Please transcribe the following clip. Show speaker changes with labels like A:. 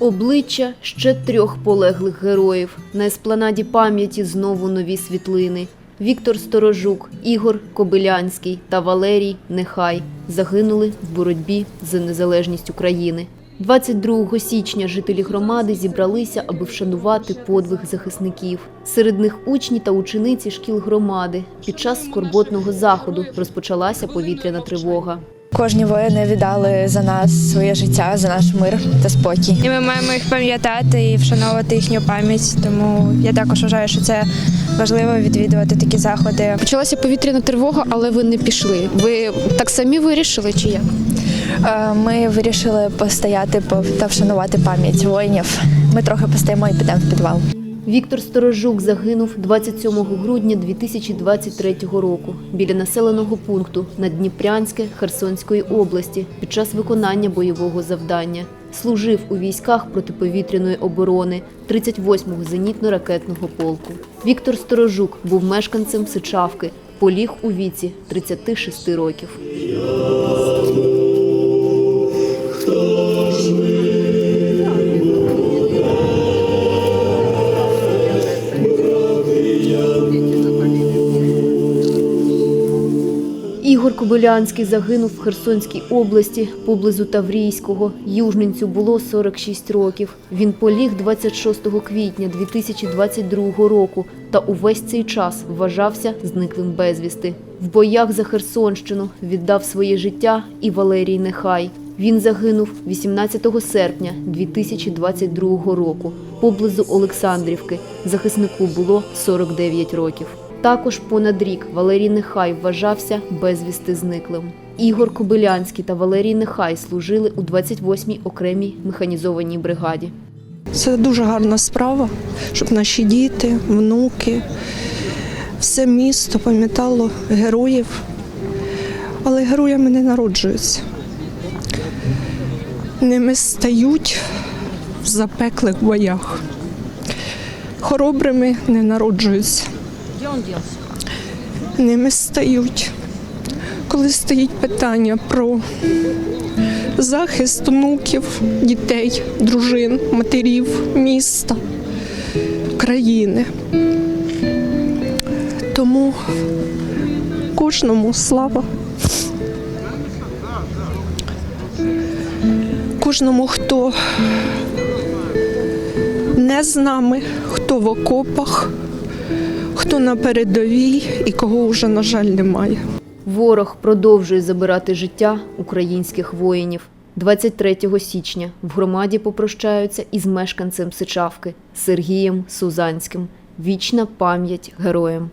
A: Обличчя ще трьох полеглих героїв. На еспланаді пам'яті знову нові світлини. Віктор Сторожук, Ігор Кобилянський та Валерій Нехай загинули в боротьбі за незалежність України. 22 січня жителі громади зібралися, аби вшанувати подвиг захисників. Серед них учні та учениці шкіл громади. Під час скорботного заходу розпочалася повітряна тривога.
B: Кожні воїни віддали за нас своє життя, за наш мир та спокій.
C: І ми маємо їх пам'ятати і вшановувати їхню пам'ять. Тому я також вважаю, що це важливо відвідувати такі заходи.
D: Почалася повітряна тривога, але ви не пішли. Ви так самі вирішили чи як?
B: Е, Ми вирішили постояти по- та вшанувати пам'ять воїнів. Ми трохи постоїмо і підемо в підвал.
A: Віктор Сторожук загинув 27 грудня 2023 року біля населеного пункту Надніпрянське Херсонської області під час виконання бойового завдання. Служив у військах протиповітряної оборони 38-го зенітно-ракетного полку. Віктор Сторожук був мешканцем Сичавки, поліг у віці 36 років. Ігор Кобилянський загинув в Херсонській області поблизу Таврійського. Южненцю було 46 років. Він поліг 26 квітня 2022 року та увесь цей час вважався зниклим безвісти. В боях за Херсонщину віддав своє життя і Валерій Нехай. Він загинув 18 серпня 2022 року поблизу Олександрівки. Захиснику було 49 років. Також понад рік Валерій Нехай вважався безвісти зниклим. Ігор Кобилянський та Валерій Нехай служили у 28-й окремій механізованій бригаді.
E: Це дуже гарна справа, щоб наші діти, внуки, все місто пам'ятало героїв. Але героями не народжуються. Ними стають в запеклих боях. Хоробрими не народжуються. Ними стають. Коли стоїть питання про захист внуків, дітей, дружин, матерів, міста, країни. Тому кожному слава. Кожному, хто не з нами, хто в окопах, хто на передовій і кого вже, на жаль, немає.
A: Ворог продовжує забирати життя українських воїнів. 23 січня в громаді попрощаються із мешканцем Сичавки Сергієм Сузанським. Вічна пам'ять героям.